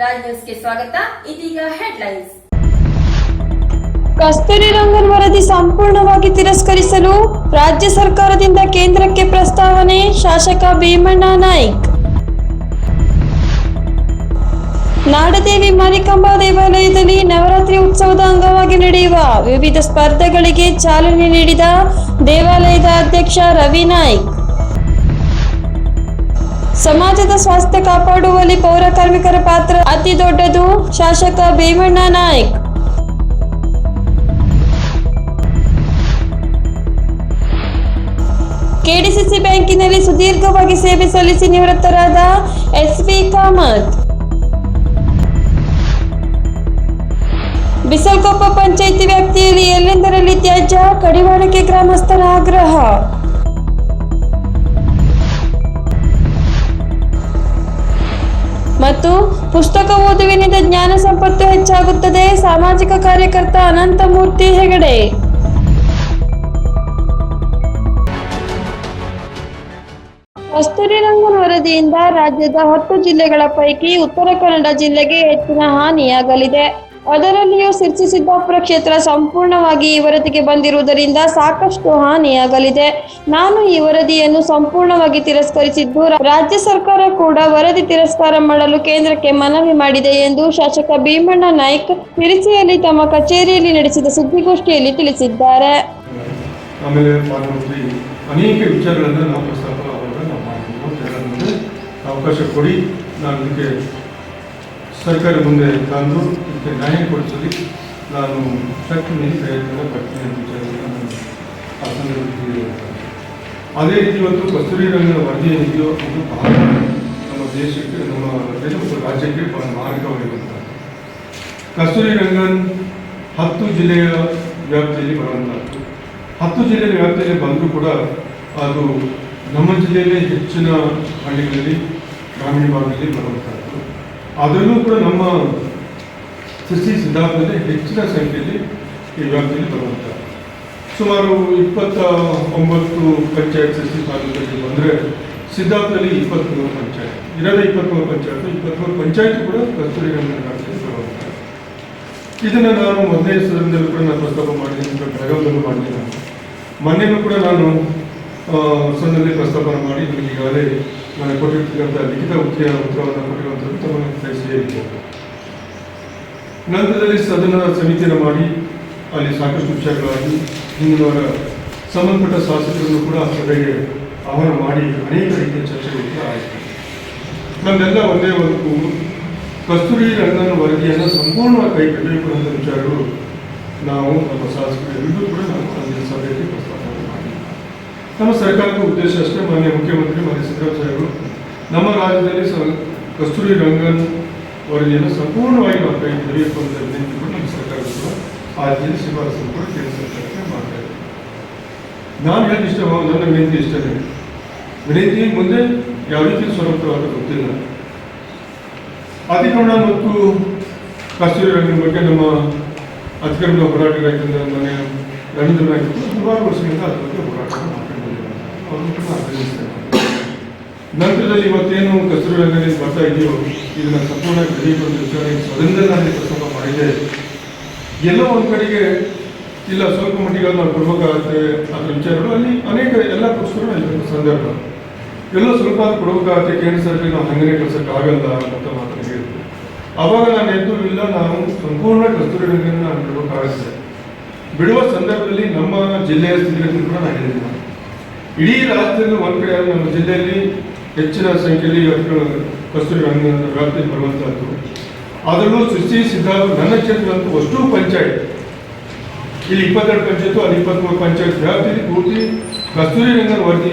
ರಾಜ್ ನ್ಯೂಸ್ಗೆ ಸ್ವಾಗತ. ಇದೀಗ ಹೆಡ್ಲೈನ್ಸ್ ಕಸ್ತೂರಿ ರಂಗನ್ ವರದಿ ಸಂಪೂರ್ಣವಾಗಿ ತಿರಸ್ಕರಿಸಲು ರಾಜ್ಯ ಸರ್ಕಾರದಿಂದ ಕೇಂದ್ರಕ್ಕೆ ಪ್ರಸ್ತಾವನೆ ಶಾಸಕ ಭೀಮಣ್ಣ ನಾಯ್ಕ್. ನಾಡದೇವಿ ಮಾರಿಕಾಂಬಾ ದೇವಾಲಯದಲ್ಲಿ ನವರಾತ್ರಿ ಉತ್ಸವದ ಅಂಗವಾಗಿ ನಡೆಯುವ ವಿವಿಧ ಸ್ಪರ್ಧೆಗಳಿಗೆ ಚಾಲನೆ ನೀಡಿದ ದೇವಾಲಯದ ಅಧ್ಯಕ್ಷ ರವಿ ನಾಯ್ಕ್. ಸಮಾಜದ ಸ್ವಾಸ್ಥ್ಯ ಕಾಪಾಡುವಲ್ಲಿ ಪೌರ ಕಾರ್ಮಿಕರ ಪಾತ್ರ ಅತಿ ದೊಡ್ಡದು. ಶಾಸಕ ಭೀಮಣ್ಣ ನಾಯಕ್. ಕೆಡಿಸಿಸಿ ಬ್ಯಾಂಕಿನಲ್ಲಿ ಸುದೀರ್ಘವಾಗಿ ಸೇವೆ ಸಲ್ಲಿಸಿ ನಿವೃತ್ತರಾದ ಎಸ್ವಿ ಕಾಮತ್. ಬಿಸಲ್ಕೊಪ್ಪ ಪಂಚಾಯಿತಿ ವ್ಯಾಪ್ತಿಯಲ್ಲಿ ಎಲ್ಲೆಂದರಲ್ಲಿ ತ್ಯಾಜ್ಯ? ಕಡಿವಾಣಕ್ಕೆ ಗ್ರಾಮಸ್ಥರ ಆಗ್ರಹ. ಮತ್ತು ಪುಸ್ತಕ ಓದುವಿನಿಂದ ಜ್ಞಾನ ಸಂಪತ್ತು ಹೆಚ್ಚಾಗುತ್ತದೆ. ಸಾಮಾಜಿಕ ಕಾರ್ಯಕರ್ತ ಅನಂತಮೂರ್ತಿ ಹೆಗಡೆ. ಕಸ್ತೂರಿ ರಂಗನ್ ವರದಿಯಿಂದ ರಾಜ್ಯದ ಹತ್ತು ಜಿಲ್ಲೆಗಳ ಪೈಕಿ ಉತ್ತರ ಕನ್ನಡ ಜಿಲ್ಲೆಗೆ ಹೆಚ್ಚಿನ ಹಾನಿಯಾಗಲಿದೆ. ಅದರಲ್ಲಿಯೂ ಸಿರ್ಸಿ ಸಿದ್ದಾಪುರ ಕ್ಷೇತ್ರ ಸಂಪೂರ್ಣವಾಗಿ ಈ ವರದಿಗೆ ಬಂದಿರುವುದರಿಂದ ಸಾಕಷ್ಟು ಹಾನಿಯಾಗಲಿದೆ. ನಾನು ಈ ವರದಿಯನ್ನು ಸಂಪೂರ್ಣವಾಗಿ ತಿರಸ್ಕರಿಸಿದ್ದು, ರಾಜ್ಯ ಸರ್ಕಾರ ಕೂಡ ವರದಿ ತಿರಸ್ಕಾರ ಮಾಡಲು ಕೇಂದ್ರಕ್ಕೆ ಮನವಿ ಮಾಡಿದೆ ಎಂದು ಶಾಸಕ ಭೀಮಣ್ಣ ನಾಯ್ಕ್ ತಿರುಚಿಯಲ್ಲಿ ತಮ್ಮ ಕಚೇರಿಯಲ್ಲಿ ನಡೆಸಿದ ಸುದ್ದಿಗೋಷ್ಠಿಯಲ್ಲಿ ತಿಳಿಸಿದ್ದಾರೆ. ಆಮೇಲೆ ಅನೇಕ ವಿಚಾರಗಳನ್ನು ನಾವು ಪ್ರಸ್ತಾಪ ಅವಕಾಶ ಕೊಡಿ, ನಾನು ಸರ್ಕಾರ ಮುಂದೆ ತಂದು ಇದಕ್ಕೆ ನ್ಯಾಯ ಕೊಡಿಸಲಿ ನಾನು ಶಕ್ತಿಯಲ್ಲಿ ಪ್ರಯತ್ನ ಪಡ್ತೀನಿ ಅಂತ ವಿಚಾರವನ್ನು ಅದೇ ರೀತಿ ಇವತ್ತು ಕಸ್ತೂರಿ ರಂಗನ ವರದಿ ಏನಿದೆಯೋ ಅದು ಬಹಳ ನಮ್ಮ ದೇಶಕ್ಕೆ, ನಮ್ಮ ದೇಶ ಮತ್ತು ರಾಜ್ಯಕ್ಕೆ ಬಹಳ ಮಾರ್ಗವಾಗಿರುವಂಥದ್ದು ಕಸ್ತೂರಿ ರಂಗನ್ ಹತ್ತು ಜಿಲ್ಲೆಯ ವ್ಯಾಪ್ತಿಯಲ್ಲಿ ಬರುವಂಥದ್ದು ಹತ್ತು ಜಿಲ್ಲೆಯ ವ್ಯಾಪ್ತಿಯಲ್ಲಿ ಬಂದರೂ ಕೂಡ ಅದು ನಮ್ಮ ಜಿಲ್ಲೆಯಲ್ಲೇ ಹೆಚ್ಚಿನ ಹಳ್ಳಿಗಳಲ್ಲಿ, ಗ್ರಾಮೀಣ ಭಾಗದಲ್ಲಿ ಬರುವಂಥದ್ದು ಅದರಲ್ಲೂ ಕೂಡ ನಮ್ಮ ಸಸಿ ಸಿದ್ಧಾರ್ಥದಲ್ಲಿ ಹೆಚ್ಚಿನ ಸಂಖ್ಯೆಯಲ್ಲಿ ಈ ವ್ಯಾಪ್ತಿಯಲ್ಲಿ ಬರುವಂಥದ್ದು. ಸುಮಾರು ಇಪ್ಪತ್ತ ಒಂಬತ್ತು ಪಂಚಾಯತ್ ಸಸಿ ತಾಲೂಕಲ್ಲಿ ಬಂದರೆ ಸಿದ್ಧಾರ್ಥದಲ್ಲಿ ಇಪ್ಪತ್ತ್ಮೂರು ಪಂಚಾಯತ್. ಇರೋದೇ ಇಪ್ಪತ್ತ್ಮೂರು ಪಂಚಾಯತ್ ಇಪ್ಪತ್ತ್ಮೂರು ಪಂಚಾಯತ್ ಕೂಡ ಕಸ್ತೂರಿ ರಂಗನ ವ್ಯಾಪ್ತಿಯಲ್ಲಿ ಬರುವಂಥದ್ದು. ಇದನ್ನು ನಾನು ಮೊದಲನೇ ಸದನದಲ್ಲೂ ಕೂಡ ನಾನು ಪ್ರಸ್ತಾಪ ಮಾಡಿದ್ದೀನಿ ಈಗ ಬೆಳಗಾವಿಯಲ್ಲೂ ಮಾಡಿದ್ದೀನಿ. ಮೊನ್ನೆನೂ ಕೂಡ ನಾನು ಸದನದಲ್ಲಿ ಪ್ರಸ್ತಾಪನ ಮಾಡಿ, ನಿಮಗೆ ಈಗಾಗಲೇ ನಾನು ಕೊಟ್ಟಿರ್ತಕ್ಕಂಥ ಲಿಖಿತ ಉತ್ತರ ಉತ್ತರವನ್ನು ಕೊಟ್ಟಿರುವಂಥದ್ದು ತಮ್ಮ ತಿಳಿಸಿದೆ ನಂತರದಲ್ಲಿ ಸದನ ಸಮಿತಿಯನ್ನು ಮಾಡಿ ಅಲ್ಲಿ ಸಾಕಷ್ಟು ವಿಷಯಗಳಾಗಿ ಹಿಂದಿನವರ ಸಂಬಂಧಪಟ್ಟ ಶಾಸಕರನ್ನು ಕೂಡ ಸಭೆಗೆ ಆಹ್ವಾನ ಮಾಡಿ ಅನೇಕ ರೀತಿಯ ಚರ್ಚೆಗಳು ಕೂಡ ಆಯಿತು. ನಮ್ಮೆಲ್ಲ ಒಂದೇ ಒಂದು ಕಸ್ತೂರಿ ರಂಗನ ವರದಿಯನ್ನು ಸಂಪೂರ್ಣವಾಗಿ ಕೈ ಕೂಡ ಅಂತ ವಿಚಾರಗಳು ನಾವು ನಮ್ಮ ಶಾಸಕರೆಲ್ಲರೂ ಕೂಡ ನಾವು ಅಂದಿನ ಸಭೆಯಲ್ಲಿ ಪ್ರಸ್ತಾಪ ಮಾಡಿ. ನಮ್ಮ ಸರ್ಕಾರದ ಉದ್ದೇಶ ಅಷ್ಟೇ, ಮಾನ್ಯ ಮುಖ್ಯಮಂತ್ರಿ ಮಾನ್ಯ ಸಿದ್ದರಾಮಯ್ಯ ನಮ್ಮ ರಾಜ್ಯದಲ್ಲಿ ಕಸ್ತೂರಿ ರಂಗನ್ ವರದಿಯನ್ನು ಸಂಪೂರ್ಣವಾಗಿ ನಾವು ಕೈ ಹಿಡಿಯಬೇಕು ಅಂತ ವಿನಂತಿ ಕೂಡ ನಮ್ಮ ಸರ್ಕಾರ ಕೂಡ ಆ ರೀತಿಯಲ್ಲಿ ಶಿಫಾರಸನ್ನು ಕೂಡ ಕೇಂದ್ರ ಸರ್ಕಾರಕ್ಕೆ ಮಾಡ್ತಾ ಇದೆ ನಾನು ಹೇಳಿ ಇಷ್ಟ ನನ್ನ ವಿನಂತಿ ಇಷ್ಟನೇ ವಿನಂತಿ ಮುಂದೆ ಯಾವ ರೀತಿ ಸ್ವರೂಪವಾದ ಗೊತ್ತಿಲ್ಲ. ಅತಿಕ್ರಮಣ ಮತ್ತು ಕಸ್ತೂರಿ ರಂಗನ ಬಗ್ಗೆ ನಮ್ಮ ಅತಿಕ್ರಮಣ ಹೋರಾಟಗಾರರಿಂದ ಮನೆ ರವೀಂದ್ರ ನಾಯ್ಕ ಹಲವಾರು ವರ್ಷಗಳಿಂದ ಅದರ ಬಗ್ಗೆ ಹೋರಾಟ ಮಾಡ್ಕೊಂಡು ಅವರು ಕೂಡ ಅಭಿನಂದಿಸ್ತೇನೆ ನಂತರದಲ್ಲಿ ಇವತ್ತೇನು ಕಸರು ರಂಗದಲ್ಲಿ ಬರ್ತಾ ಇದೆಯೋ ಇದನ್ನ ಸಂಪೂರ್ಣ ಸದನದಲ್ಲಿ ನಾನು ಪ್ರಸ್ತಾಪ ಮಾಡಿದೆ. ಎಲ್ಲೋ ಒಂದು ಕಡೆಗೆ ಇಲ್ಲ, ಸ್ವಲ್ಪ ಮಟ್ಟಿಗೆ ನಾವು ಕೊಡಬೇಕಾಗುತ್ತೆ ಅದರ ವಿಚಾರಗಳು ಅಲ್ಲಿ ಅನೇಕ ಎಲ್ಲ ಪುಸ್ತಕಗಳು ಅಲ್ಲಿ ಸಂದರ್ಭ. ಎಲ್ಲೋ ಸ್ವಲ್ಪ ಕೊಡಬೇಕಾಗತ್ತೆ ಕೇಂದ್ರ ಸರ್ಕಾರ ನಾವು ಹಂಗನೆ ಕಳ್ಸಕ್ಕೆ ಆಗಲ್ಲ ಅಂತ ಮಾತ್ರ ಅವಾಗ ನಾನು ಎದ್ದು, ಇಲ್ಲ, ನಾವು ಸಂಪೂರ್ಣ ಕಸ್ತೂರಿ ರಂಗನ ನಾನು ಬಿಡಬೇಕಾಗುತ್ತೆ ಬಿಡುವ ಸಂದರ್ಭದಲ್ಲಿ ನಮ್ಮ ಜಿಲ್ಲೆಯ ಸ್ಥಿತಿಗತಿ ಕೂಡ ನಾನು ಹೇಳಿದ್ದೀನಿ. ಇಡೀ ರಾಜ್ಯದಲ್ಲಿ ಒಂದ್ ಕಡೆ ನಮ್ಮ ಜಿಲ್ಲೆಯಲ್ಲಿ ಹೆಚ್ಚಿನ ಸಂಖ್ಯೆಯಲ್ಲಿ ಇವತ್ತು ಕಸ್ತೂರಿ ರಂಗನ ವ್ಯಾಪ್ತಿ ಬರುವಂತಹದ್ದು ಅದರಲ್ಲೂ ಸೃಷ್ಟಿ ಸಿದ್ಧಾರ್ಥ ನನ್ನ ಕ್ಷೇತ್ರ ಅಂತೂ ಅಷ್ಟು ಪಂಚಾಯತ್. ಇಲ್ಲಿ ಇಪ್ಪತ್ತೆರಡು ಪಂಚಾಯತ್ ಅಲ್ಲಿ ಇಪ್ಪತ್ಮೂರು ಪಂಚಾಯತ್ ವ್ಯಾಪ್ತಿಯಲ್ಲಿ ಪೂರ್ತಿ ಕಸ್ತೂರಿ ರಂಗನ ವರದಿ.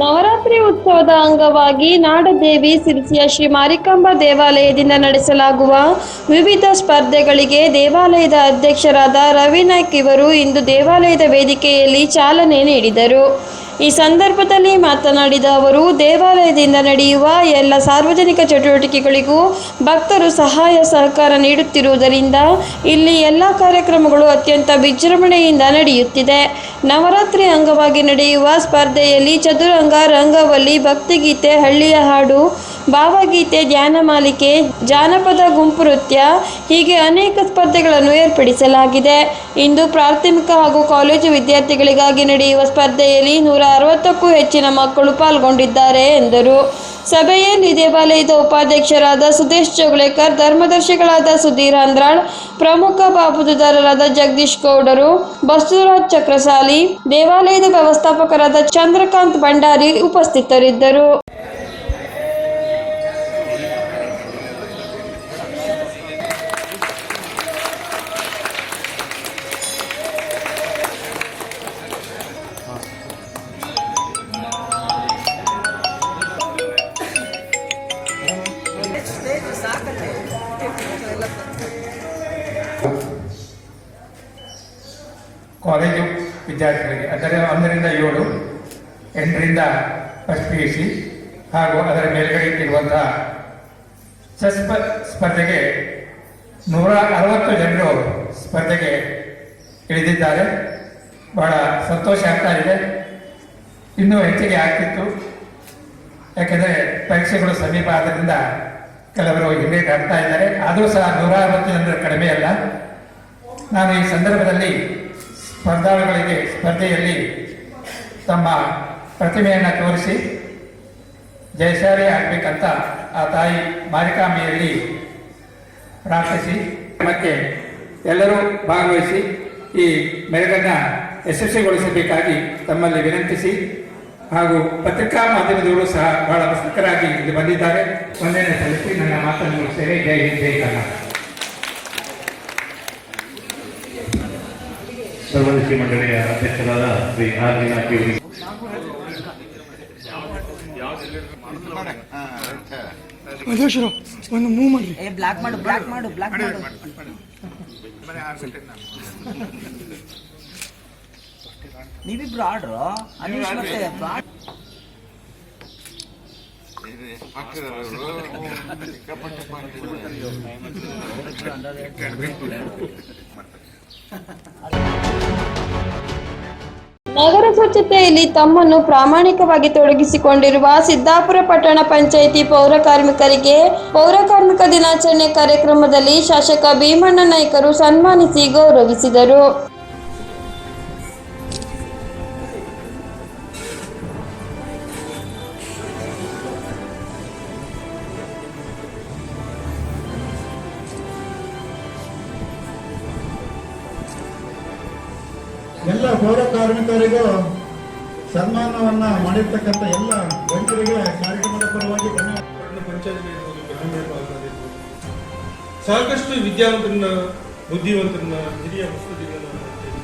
ನವರಾತ್ರಿ ಉತ್ಸವದ ಅಂಗವಾಗಿ ನಾಡದೇವಿ ಸಿರಿಸಿಯ ಶ್ರೀ ಮಾರಿಕಾಂಬಾ ದೇವಾಲಯದಿಂದ ನಡೆಸಲಾಗುವ ವಿವಿಧ ಸ್ಪರ್ಧೆಗಳಿಗೆ ದೇವಾಲಯದ ಅಧ್ಯಕ್ಷರಾದ ರವಿನಾಯ್ಕ್ ಇವರು ಇಂದು ದೇವಾಲಯದ ವೇದಿಕೆಯಲ್ಲಿ ಚಾಲನೆ ನೀಡಿದರು. ಈ ಸಂದರ್ಭದಲ್ಲಿ ಮಾತನಾಡಿದ ಅವರು, ದೇವಾಲಯದಿಂದ ನಡೆಯುವ ಎಲ್ಲ ಸಾರ್ವಜನಿಕ ಚಟುವಟಿಕೆಗಳಿಗೂ ಭಕ್ತರು ಸಹಾಯ ಸಹಕಾರ ನೀಡುತ್ತಿರುವುದರಿಂದ ಇಲ್ಲಿ ಎಲ್ಲ ಕಾರ್ಯಕ್ರಮಗಳು ಅತ್ಯಂತ ವಿಜೃಂಭಣೆಯಿಂದ ನಡೆಯುತ್ತಿದೆ. ನವರಾತ್ರಿ ಅಂಗವಾಗಿ ನಡೆಯುವ ಸ್ಪರ್ಧೆಯಲ್ಲಿ ಚದುರಂಗ ರಂಗವಲ್ಲಿ ಭಕ್ತಿಗೀತೆ, ಹಳ್ಳಿಯ ಹಾಡು ಭಾವಗೀತೆ, ಧ್ಯಾನ ಮಾಲಿಕೆ, ಜಾನಪದ ಗುಂಪು ನೃತ್ಯ ಹೀಗೆ ಅನೇಕ ಸ್ಪರ್ಧೆಗಳನ್ನು ಏರ್ಪಡಿಸಲಾಗಿದೆ. ಇಂದು ಪ್ರಾಥಮಿಕ ಹಾಗೂ ಕಾಲೇಜು ವಿದ್ಯಾರ್ಥಿಗಳಿಗಾಗಿ ನಡೆಯುವ ಸ್ಪರ್ಧೆಯಲ್ಲಿ ನೂರ ಅರವತ್ತಕ್ಕೂ ಹೆಚ್ಚಿನ ಮಕ್ಕಳು ಪಾಲ್ಗೊಂಡಿದ್ದಾರೆ ಎಂದರು. ಸಭೆಯಲ್ಲಿ ದೇವಾಲಯದ ಉಪಾಧ್ಯಕ್ಷರಾದ ಸುದೇಶ್ ಜೋಗಳೇಕರ್ ಧರ್ಮದರ್ಶಿಗಳಾದ ಸುಧೀರ್ ಅಂದ್ರಾಳ್, ಪ್ರಮುಖ ಬಾಬುದಾರರಾದ ಜಗದೀಶ್ ಗೌಡರು, ಬಸವರಾಜ್ ಚಕ್ರಸಾಲಿ, ದೇವಾಲಯದ ವ್ಯವಸ್ಥಾಪಕರಾದ ಚಂದ್ರಕಾಂತ್ ಭಂಡಾರಿ ಉಪಸ್ಥಿತರಿದ್ದರು. ಹಾಗೂ ಅದರ ಮೇಲ್ಗಡೆ ಇರುವಂತಹ ಚೆಸ್ ಸ್ಪ- ಸ್ಪರ್ಧೆಗೆ ನೂರ ಅರವತ್ತು ಜನರು ಸ್ಪರ್ಧೆಗೆ ಇಳಿದಿದ್ದಾರೆ. ಬಹಳ ಸಂತೋಷ ಆಗ್ತಾ ಇದೆ. ಇನ್ನೂ ಹೆಚ್ಚಿಗೆ ಆಗ್ತಿತ್ತು. ಯಾಕೆಂದರೆ ಪರೀಕ್ಷೆಗಳು ಸಮೀಪ ಆದ್ದರಿಂದ ಕೆಲವರು ಹಿಂದೆ ಆಗ್ತಾ ಇದ್ದಾರೆ. ಆದರೂ ಸಹ ನೂರ ಅರವತ್ತು ಜನರು ಕಡಿಮೆ ಅಲ್ಲ. ನಾನು ಈ ಸಂದರ್ಭದಲ್ಲಿ ಸ್ಪರ್ಧಾಳುಗಳಿಗೆ ಸ್ಪರ್ಧೆಯಲ್ಲಿ ತಮ್ಮ ಪ್ರತಿಮೆಯನ್ನು ತೋರಿಸಿ ಜಯಶಾಲಿ ಆಗಬೇಕಂತ ಆ ತಾಯಿ ಮಾರಿಕಾಂಬೆಯಲ್ಲಿ ಪ್ರಾರ್ಥಿಸಿ, ಮತ್ತೆ ಎಲ್ಲರೂ ಭಾಗವಹಿಸಿ ಈ ಮೆರಗನ್ನ ಯಶಸ್ವಿಗೊಳಿಸಬೇಕಾಗಿ ತಮ್ಮಲ್ಲಿ ವಿನಂತಿಸಿ ಹಾಗೂ ಪತ್ರಿಕಾ ಮಾಧ್ಯಮದವರು ಸಹ ಬಹಳ ಪ್ರಸಕ್ತರಾಗಿ ಇಲ್ಲಿ ಬಂದಿದ್ದಾರೆ. ಒಂದನೇ ಸಲ್ಲಿಸಿ ನನ್ನ ಮಾತನ್ನು ಮುಗಿಸ್ತೇನೆ ಜೈ ಹಿಂದ್, ಜೈ ಸರ್ವದರ್ಶಿ ಮಂಡಳಿಯ ಅಧ್ಯಕ್ಷರಾದ ಶ್ರೀ ಆರ್ ಅಧ್ಯಕ್ಷರು ಒಂದು ಮೂವ್ ಮಾಡಿ ಏ ಬ್ಲಾಕ್ ಮಾಡು ಬ್ಲಾಕ್ ಮಾಡು ಬ್ಲಾಕ್ ಮಾಡು ನೀವಿಬ್ರು ಆಡ್ರು? ಅನೀಶ್ ಮತ್ತೆ ಬ್ಲಾಕ್ ನಗರ ಸ್ವಚ್ಛತೆಯಲ್ಲಿ ತಮ್ಮನ್ನು ಪ್ರಾಮಾಣಿಕವಾಗಿ ತೊಡಗಿಸಿಕೊಂಡಿರುವ ಸಿದ್ದಾಪುರ ಪಟ್ಟಣ ಪಂಚಾಯಿತಿ ಪೌರ ಕಾರ್ಮಿಕರಿಗೆ ಪೌರ ಕಾರ್ಮಿಕ ದಿನಾಚರಣೆ ಕಾರ್ಯಕ್ರಮದಲ್ಲಿ ಶಾಸಕ ಭೀಮಣ್ಣ ನಾಯ್ಕರು ಸನ್ಮಾನಿಸಿ ಗೌರವಿಸಿದರು. ಮಾಡಿರ್ತಕ್ಕಂಥ ಎಲ್ಲ ಗಣ್ಯರಿಗೆ ಕಾರ್ಯಕ್ರಮದ ಪರವಾಗಿ ಸಾಕಷ್ಟು ವಿದ್ಯಾವಂತರನ್ನ, ಬುದ್ಧಿವಂತರನ್ನ, ಹಿರಿಯ ಮುತ್ಸದ್ದಿಗಳನ್ನ ನೋಡ್ತೇವೆ.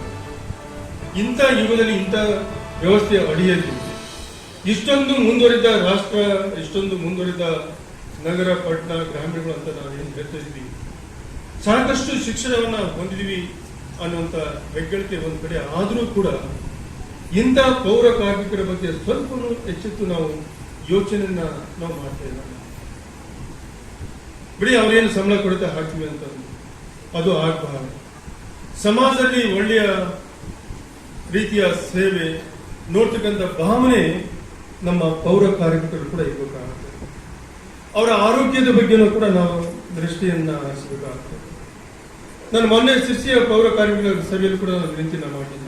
ಇಂಥ ಯುಗದಲ್ಲಿ ಇಂಥ ವ್ಯವಸ್ಥೆಯ ಅಡಿಯಲ್ಲಿ ಇಷ್ಟೊಂದು ಮುಂದುವರಿದ ರಾಷ್ಟ್ರ, ಇಷ್ಟೊಂದು ಮುಂದುವರಿದ ನಗರ, ಪಟ್ಟಣ, ಗ್ರಾಮೀಣಗಳು ಅಂತ ನಾವು ಏನು ಹೇಳ್ತಾ ಇದ್ವಿ ಸಾಕಷ್ಟು ಶಿಕ್ಷಣವನ್ನು ಹೊಂದಿದ್ವಿ ಅನ್ನುವಂಥ ಹೆಗ್ಗಳಿಕೆ ಒಂದು ಕಡೆ ಆದರೂ ಕೂಡ ಇಂಥ ಪೌರ ಕಾರ್ಮಿಕರ ಬಗ್ಗೆ ಸ್ವಲ್ಪ ಎಚ್ಚೆತ್ತು ನಾವು ಯೋಚನೆಯನ್ನ ನಾವು ಮಾಡ್ತಾ ಇಲ್ಲ. ಬಿಡಿ ಅವರೇನು ಸಂಬಳ ಕೊಡುತ್ತೆ ಹಾಕ್ತೀವಿ ಅಂತ ಅದು ಆಗಬಾರದು. ಸಮಾಜದಲ್ಲಿ ಒಳ್ಳೆಯ ರೀತಿಯ ಸೇವೆ, ನೋಡ್ತಕ್ಕಂಥ ಭಾವನೆ ನಮ್ಮ ಪೌರ ಕಾರ್ಮಿಕರು ಕೂಡ ಇರಬೇಕಾಗುತ್ತೆ. ಅವರ ಆರೋಗ್ಯದ ಬಗ್ಗೆನೂ ಕೂಡ ನಾವು ದೃಷ್ಟಿಯನ್ನ ಹರಿಸಬೇಕಾಗುತ್ತೆ. ನಾನು ಮೊನ್ನೆ ಶಿಷ್ಯ ಪೌರ ಕಾರ್ಮಿಕರ ಸಭೆಯಲ್ಲಿ ಕೂಡ ನಾನು ವಿನಂತಿನ ಮಾಡಿದ್ದೆ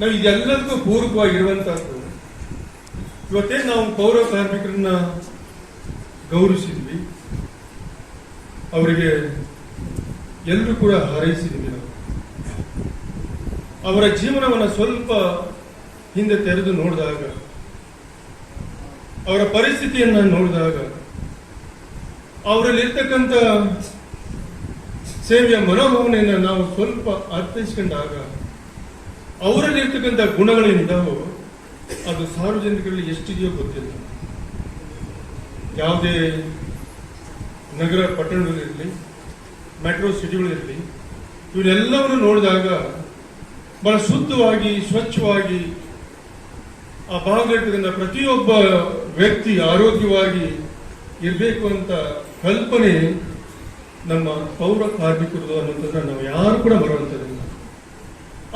ನಾವು ಇದೆಲ್ಲದಕ್ಕೂ ಪೂರಕವಾಗಿರುವಂತಹದ್ದು. ಇವತ್ತೇನು ನಾವು ಪೌರ ಕಾರ್ಮಿಕರನ್ನ ಗೌರವಿಸಿದ್ವಿ. ಅವರಿಗೆ ಎಲ್ಲರೂ ಕೂಡ ಹಾರೈಸಿದ್ವಿ ನಾವು. ಅವರ ಜೀವನವನ್ನು ಸ್ವಲ್ಪ ಹಿಂದೆ ತೆರೆದು ನೋಡಿದಾಗ, ಅವರ ಪರಿಸ್ಥಿತಿಯನ್ನ ನೋಡಿದಾಗ, ಅವರಲ್ಲಿರ್ತಕ್ಕಂಥ ಸೇವೆಯ ಮನೋಭಾವನೆಯನ್ನು ನಾವು ಸ್ವಲ್ಪ ಅರ್ಥೈಸ್ಕೊಂಡಾಗ ಅವರಲ್ಲಿರ್ತಕ್ಕಂಥ ಗುಣಗಳೇನಿದ್ದಾವೋ ಅದು ಸಾರ್ವಜನಿಕರಲ್ಲಿ ಎಷ್ಟಿದೆಯೋ ಗೊತ್ತಿಲ್ಲ. ಯಾವುದೇ ನಗರ ಪಟ್ಟಣಗಳಿರಲಿ ಮೆಟ್ರೋ ಸಿಟಿಗಳಿರಲಿ ಇವರೆಲ್ಲವನ್ನು ನೋಡಿದಾಗ ಬಹಳ ಶುದ್ಧವಾಗಿ, ಸ್ವಚ್ಛವಾಗಿ ಆ ಭಾಗದಲ್ಲಿರ್ತಕ್ಕಂಥ ಪ್ರತಿಯೊಬ್ಬ ವ್ಯಕ್ತಿ ಆರೋಗ್ಯವಾಗಿ ಇರಬೇಕು ಅಂತ ಕಲ್ಪನೆ ನಮ್ಮ ಪೌರ ಕಾರ್ಮಿಕರು ಅನ್ನೋದನ್ನ ನಾವು ಯಾರು ಕೂಡ ಬರುವಂಥದ್ದಿಲ್ಲ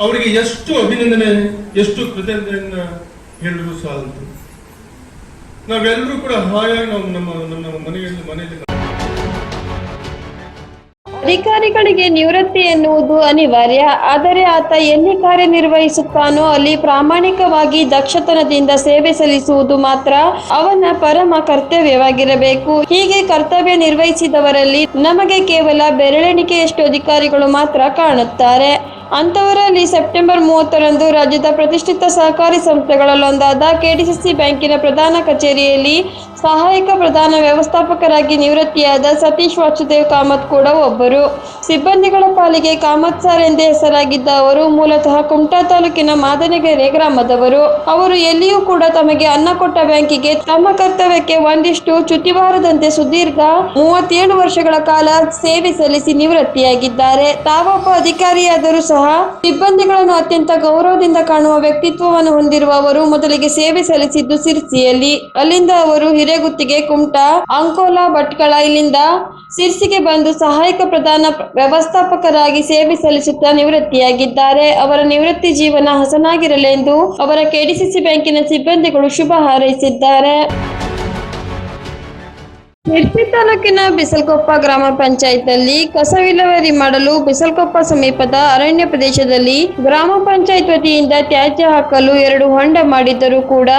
ಅವರಿಗೆ ಎಷ್ಟು ಅಭಿನಂದನೆ ಎಷ್ಟು ಕೃತಜ್ಞತೆಯನ್ನ ಹೇಳಲು ಸಾಲದು ನಾವೆಲ್ಲರೂ ಕೂಡ ಹಾಯಾಗಿ ನಾವು ನಮ್ಮ ನಮ್ಮ ಮನೆಯಲ್ಲಿ ಮನೆಯಲ್ಲಿ ಅಧಿಕಾರಿಗಳಿಗೆ ನಿವೃತ್ತಿ ಎನ್ನುವುದು ಅನಿವಾರ್ಯ. ಆದರೆ ಆತ ಎಲ್ಲಿ ಕಾರ್ಯನಿರ್ವಹಿಸುತ್ತಾನೋ ಅಲ್ಲಿ ಪ್ರಾಮಾಣಿಕವಾಗಿ ದಕ್ಷತನದಿಂದ ಸೇವೆ ಸಲ್ಲಿಸುವುದು ಮಾತ್ರ ಅವನ ಪರಮ ಕರ್ತವ್ಯವಾಗಿರಬೇಕು. ಹೀಗೆ ಕರ್ತವ್ಯ ನಿರ್ವಹಿಸಿದವರಲ್ಲಿ ನಮಗೆ ಕೇವಲ ಬೆರಳೆಣಿಕೆಯಷ್ಟು ಅಧಿಕಾರಿಗಳು ಮಾತ್ರ ಕಾಣುತ್ತಾರೆ. ಅಂತವರಲ್ಲಿ ಸೆಪ್ಟೆಂಬರ್ ಮೂವತ್ತರಂದು ರಾಜ್ಯದ ಪ್ರತಿಷ್ಠಿತ ಸಹಕಾರಿ ಸಂಸ್ಥೆಗಳಲ್ಲೊಂದಾದ ಕೆಡಿಸಿಸಿ ಬ್ಯಾಂಕಿನ ಪ್ರಧಾನ ಕಚೇರಿಯಲ್ಲಿ ಸಹಾಯಕ ಪ್ರಧಾನ ವ್ಯವಸ್ಥಾಪಕರಾಗಿ ನಿವೃತ್ತಿಯಾದ ಸತೀಶ್ ವಾಸುದೇವ್ ಕಾಮತ್ ಕೂಡ ಒಬ್ಬರು. ಸಿಬ್ಬಂದಿಗಳ ಪಾಲಿಗೆ ಕಾಮತ್ ಸರ್ ಎಂದೇ ಹೆಸರಾಗಿದ್ದ ಅವರು ಮೂಲತಃ ಕುಮಟಾ ತಾಲೂಕಿನ ಮಾದನಗೆರೆ ಗ್ರಾಮದವರು. ಅವರು ಎಲ್ಲಿಯೂ ಕೂಡ ತಮಗೆ ಅನ್ನ ಕೊಟ್ಟ ಬ್ಯಾಂಕಿಗೆ ತಮ್ಮ ಕರ್ತವ್ಯಕ್ಕೆ ಒಂದಿಷ್ಟು ಚ್ಯುತಿಬಾರದಂತೆ ಸುದೀರ್ಘ ಮೂವತ್ತೇಳು ವರ್ಷಗಳ ಕಾಲ ಸೇವೆ ಸಲ್ಲಿಸಿ ನಿವೃತ್ತಿಯಾಗಿದ್ದಾರೆ. ತಾವೊಬ್ಬ ಅಧಿಕಾರಿಯಾದರೂ ಸಹ ಸಿಬ್ಬಂದಿಗಳನ್ನು ಅತ್ಯಂತ ಗೌರವದಿಂದ ಕಾಣುವ ವ್ಯಕ್ತಿತ್ವವನ್ನು ಹೊಂದಿರುವ ಅವರು ಮೊದಲಿಗೆ ಸೇವೆ ಸಲ್ಲಿಸಿದ್ದು ಸಿರ್ಸಿಯಲ್ಲಿ. ಅಲ್ಲಿಂದ ಅವರು ಹಿರೇಗುತ್ತಿಗೆ ಕುಮಟ, ಅಂಕೋಲಾ ಭಟ್ಕಳ ಇಲ್ಲಿಂದ ಸಿರ್ಸಿಗೆ ಬಂದು ಸಹಾಯಕ ಪ್ರಧಾನ ವ್ಯವಸ್ಥಾಪಕರಾಗಿ ಸೇವೆ ಸಲ್ಲಿಸುತ್ತಾ ನಿವೃತ್ತಿಯಾಗಿದ್ದಾರೆ. ಅವರ ನಿವೃತ್ತಿ ಜೀವನ ಹಸನಾಗಿರಲೆಂದು ಅವರ ಕೆಡಿಸಿಸಿ ಬ್ಯಾಂಕಿನ ಸಿಬ್ಬಂದಿಗಳು ಶುಭ ಹಾರೈಸಿದ್ದಾರೆ. ಶಿರ್ಸಿ ತಾಲೂಕಿನ ಬಿಸಲ್ಕೊಪ್ಪ ಗ್ರಾಮ ಪಂಚಾಯತ್ನಲ್ಲಿ ಕಸ ವಿಲೇವಾರಿ ಮಾಡಲು ಬಿಸಲ್ಕೊಪ್ಪ ಸಮೀಪದ ಅರಣ್ಯ ಪ್ರದೇಶದಲ್ಲಿ ಗ್ರಾಮ ಪಂಚಾಯತ್ ವತಿಯಿಂದ ತ್ಯಾಜ್ಯ ಹಾಕಲು ಎರಡು ಹೊಂಡ ಮಾಡಿದ್ದರೂ ಕೂಡ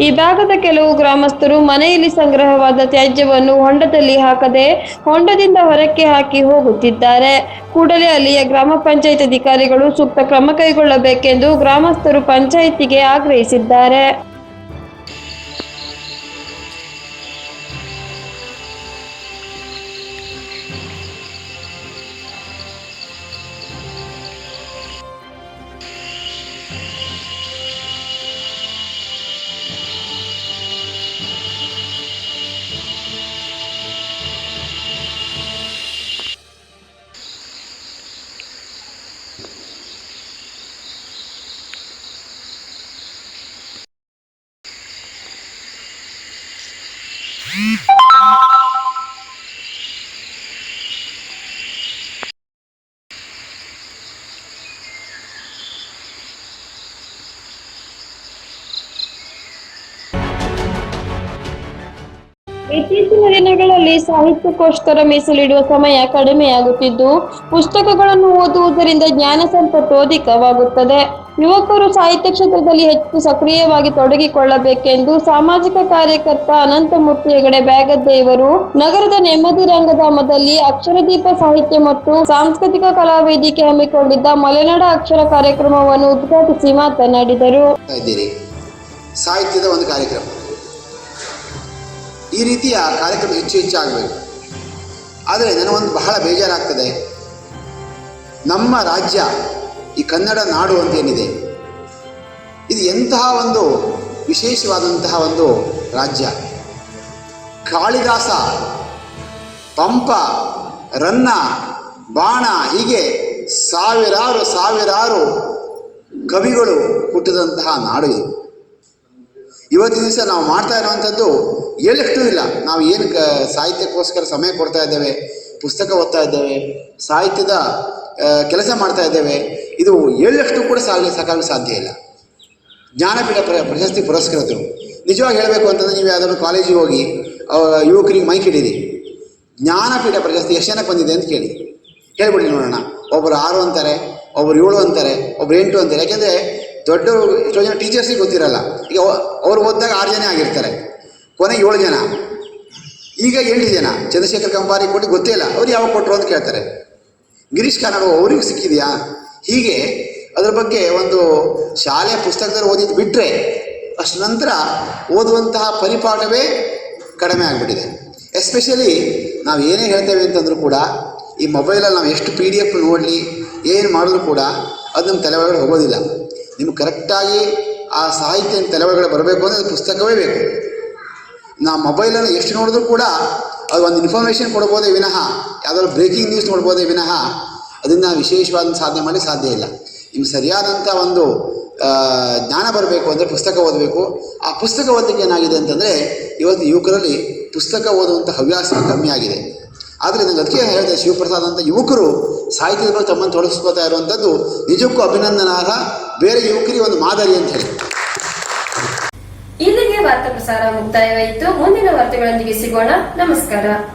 ಈ ಭಾಗದ ಕೆಲವು ಗ್ರಾಮಸ್ಥರು ಮನೆಯಲ್ಲಿ ಸಂಗ್ರಹವಾದ ತ್ಯಾಜ್ಯವನ್ನು ಹೊಂಡದಲ್ಲಿ ಹಾಕದೆ ಹೊಂಡದಿಂದ ಹೊರಕ್ಕೆ ಹಾಕಿ ಹೋಗುತ್ತಿದ್ದಾರೆ. ಕೂಡಲೇ ಅಲ್ಲಿಯ ಗ್ರಾಮ ಪಂಚಾಯತ್ ಅಧಿಕಾರಿಗಳು ಸೂಕ್ತ ಕ್ರಮ ಕೈಗೊಳ್ಳಬೇಕೆಂದು ಗ್ರಾಮಸ್ಥರು ಪಂಚಾಯಿತಿಗೆ ಆಗ್ರಹಿಸಿದ್ದಾರೆ. ಸಾಹಿತ್ಯಕ್ಕೋಸ್ಕರ ಮೀಸಲಿಡುವ ಸಮಯ ಕಡಿಮೆಯಾಗುತ್ತಿದ್ದು ಪುಸ್ತಕಗಳನ್ನು ಓದುವುದರಿಂದ ಜ್ಞಾನ ಸಂಪತ್ತು ಅಧಿಕವಾಗುತ್ತದೆ. ಯುವಕರು ಸಾಹಿತ್ಯ ಕ್ಷೇತ್ರದಲ್ಲಿ ಹೆಚ್ಚು ಸಕ್ರಿಯವಾಗಿ ತೊಡಗಿಕೊಳ್ಳಬೇಕೆಂದು ಸಾಮಾಜಿಕ ಕಾರ್ಯಕರ್ತ ಅನಂತಮೂರ್ತಿ ಹೆಗಡೆ ಬ್ಯಾಗದ್ದೇವರು ನಗರದ ನೆಮ್ಮದಿ ರಂಗಧಾಮದಲ್ಲಿ ಅಕ್ಷರದೀಪ ಸಾಹಿತ್ಯ ಮತ್ತು ಸಾಂಸ್ಕೃತಿಕ ಕಲಾ ವೇದಿಕೆ ಹಮ್ಮಿಕೊಂಡಿದ್ದ ಮಲೆನಾಡ ಅಕ್ಷರ ಕಾರ್ಯಕ್ರಮವನ್ನು ಉದ್ಘಾಟಿಸಿ ಮಾತನಾಡಿದರು. ಸಾಹಿತ್ಯದ ಒಂದು ಕಾರ್ಯಕ್ರಮ. ಈ ರೀತಿಯ ಕಾರ್ಯಕ್ರಮ ಹೆಚ್ಚು ಹೆಚ್ಚಾಗಬೇಕು ಆದರೆ ನನಗೊಂದು ಬಹಳ ಬೇಜಾರಾಗ್ತದೆ. ನಮ್ಮ ರಾಜ್ಯ ಈ ಕನ್ನಡ ನಾಡು ಅಂತ ಏನಿದೆ? ಇದು ಎಂತಹ ಒಂದು ವಿಶೇಷವಾದಂತಹ ಒಂದು ರಾಜ್ಯ? ಕಾಳಿದಾಸ, ಪಂಪ, ರನ್ನ, ಬಾಣ, ಹೀಗೆ ಸಾವಿರಾರು ಸಾವಿರಾರು ಕವಿಗಳು ಹುಟ್ಟಿದಂತಹ ನಾಡು ಇದು. ಇವತ್ತಿನ ದಿವಸ ನಾವು ಮಾಡ್ತಾ ಇರುವಂಥದ್ದು ಹೇಳಷ್ಟು ಇಲ್ಲ. ನಾವು ಏನು ಕ, ಸಾಹಿತ್ಯಕ್ಕೋಸ್ಕರ ಸಮಯ ಕೊಡ್ತಾ ಇದ್ದೇವೆ, ಪುಸ್ತಕ ಓದ್ತಾ ಇದ್ದೇವೆ, ಸಾಹಿತ್ಯದ ಕೆಲಸ ಮಾಡ್ತಾ ಇದ್ದೇವೆ. ಇದು ಹೇಳಷ್ಟು ಕೂಡ ಸಾಲ, ಸಾಕಾಗಲು ಸಾಧ್ಯ ಇಲ್ಲ. ಜ್ಞಾನಪೀಠ ಪ್ರ, ಪ್ರಶಸ್ತಿ ಪುರಸ್ಕೃತರು. ನಿಜವಾಗಿ ಹೇಳಬೇಕು ಅಂತಂದರೆ ನೀವು ಯಾವುದಾದ್ರು ಕಾಲೇಜಿಗೆ ಹೋಗಿ ಯುವಕರಿಗೆ ಮೈಕ್ ಜ್ಞಾನಪೀಠ ಪ್ರಶಸ್ತಿ ಎಷ್ಟು ಜನಕ್ಕೆ ಬಂದಿದೆ ಅಂತ ಕೇಳಿ. ಹೇಳ್ಬಿಡಿ ನೋಡೋಣ. ಒಬ್ಬರು ಆರು ಅಂತಾರೆ ಒಬ್ಬರು ಏಳು ಅಂತಾರೆ ಒಬ್ಬರು ಎಂಟು ಅಂತಾರೆ. ಯಾಕೆಂದರೆ ದೊಡ್ಡವರು ಎಷ್ಟೋ ಜನ ಟೀಚರ್ಸಿಗೆ ಗೊತ್ತಿರಲ್ಲ. ಈಗ ಅವ- ಅವ್ರು ಓದಿದಾಗ ಆರು ಜನ ಆಗಿರ್ತಾರೆ. ಕೊನೆಗೆ ಏಳು ಜನ. ಈಗ ಎಂಟು ಜನ. ಚಂದ್ರಶೇಖರ್ ಕಂಬಾರಿ ಕೊಟ್ಟು ಗೊತ್ತೇ ಇಲ್ಲ. ಅವ್ರು ಯಾವಾಗ ಕೊಟ್ಟರು ಅಂತ ಕೇಳ್ತಾರೆ. ಗಿರೀಶ್ ಕಾರ್ನಾಡು ಅವ್ರಿಗೆ ಸಿಕ್ಕಿದೆಯಾ? ಹೀಗೆ ಅದ್ರ ಬಗ್ಗೆ ಒಂದು ಶಾಲೆಯ ಪುಸ್ತಕದಲ್ಲಿ ಓದಿದ್ದು ಬಿಟ್ಟರೆ ಅಷ್ಟು ನಂತರ ಓದುವಂತಹ ಪರಿಪಾಠವೇ ಕಡಿಮೆ ಆಗಿಬಿಟ್ಟಿದೆ. ಎಸ್ಪೆಷಲಿ ನಾವು ಏನೇ ಹೇಳ್ತೇವೆ ಅಂತಂದರೂ ಕೂಡ ಈ ಮೊಬೈಲಲ್ಲಿ ನಾವು ಎಷ್ಟು ಪಿ ಡಿ ಎಫ್ ನೋಡಲಿ, ಏನು ಮಾಡಿದ್ರು ಕೂಡ ಅದು ನಮ್ಮ ತಲೆ ಒಳಗಡೆ ಹೋಗೋದಿಲ್ಲ. ನಿಮ್ಗೆ ಕರೆಕ್ಟಾಗಿ ಆ ಸಾಹಿತ್ಯ ತಲೆ ಒಳಗಡೆ ಬರಬೇಕು ಅಂದರೆ ಅದು ಪುಸ್ತಕವೇ ಬೇಕು. ನಾ ಮೊಬೈಲನ್ನು ಎಷ್ಟು ನೋಡಿದ್ರು ಕೂಡ ಅದು ಒಂದು ಇನ್ಫಾರ್ಮೇಷನ್ ಕೊಡ್ಬೋದೇ ವಿನಃ, ಯಾವುದಾದ್ರು ಬ್ರೇಕಿಂಗ್ ನ್ಯೂಸ್ ನೋಡ್ಬೋದೇ ವಿನಃ, ಅದನ್ನು ವಿಶೇಷವಾದ ಸಾಧನೆ ಮಾಡಿ ಸಾಧ್ಯ ಇಲ್ಲ. ನಿಮ್ಗೆ ಸರಿಯಾದಂಥ ಒಂದು ಜ್ಞಾನ ಬರಬೇಕು ಅಂದರೆ ಪುಸ್ತಕ ಓದಬೇಕು. ಆ ಪುಸ್ತಕ ಓದಲಿಕ್ಕೆ ಏನಾಗಿದೆ ಅಂತಂದರೆ, ಇವತ್ತು ಯುವಕರಲ್ಲಿ ಪುಸ್ತಕ ಓದುವಂಥ ಹವ್ಯಾಸ ಕಮ್ಮಿ ಆಗಿದೆ. ಆದರೆ ನನಗೆ ಅದಕ್ಕೆ ಹೇಳಿದೆ, ಶಿವಪ್ರಸಾದ್ ಅಂತ ಯುವಕರು ಸಾಹಿತ್ಯದ ತಮ್ಮನ್ನು ತೊಡಗಿಸ್ಕೋತಾ ಇರುವಂಥದ್ದು ನಿಜಕ್ಕೂ ಅಭಿನಂದನಾರ್ಹ. ಬೇರೆ ಯುವಕರಿಗೆ ಒಂದು ಮಾದರಿ ಅಂತ ಹೇಳಿ. ಇಲ್ಲಿಗೆ ವಾರ್ತಾ ಪ್ರಸಾರ ಮುಕ್ತಾಯವಾಯಿತು. ಮುಂದಿನ ವಾರ್ತೆಗಳೊಂದಿಗೆ ಸಿಗೋಣ. ನಮಸ್ಕಾರ.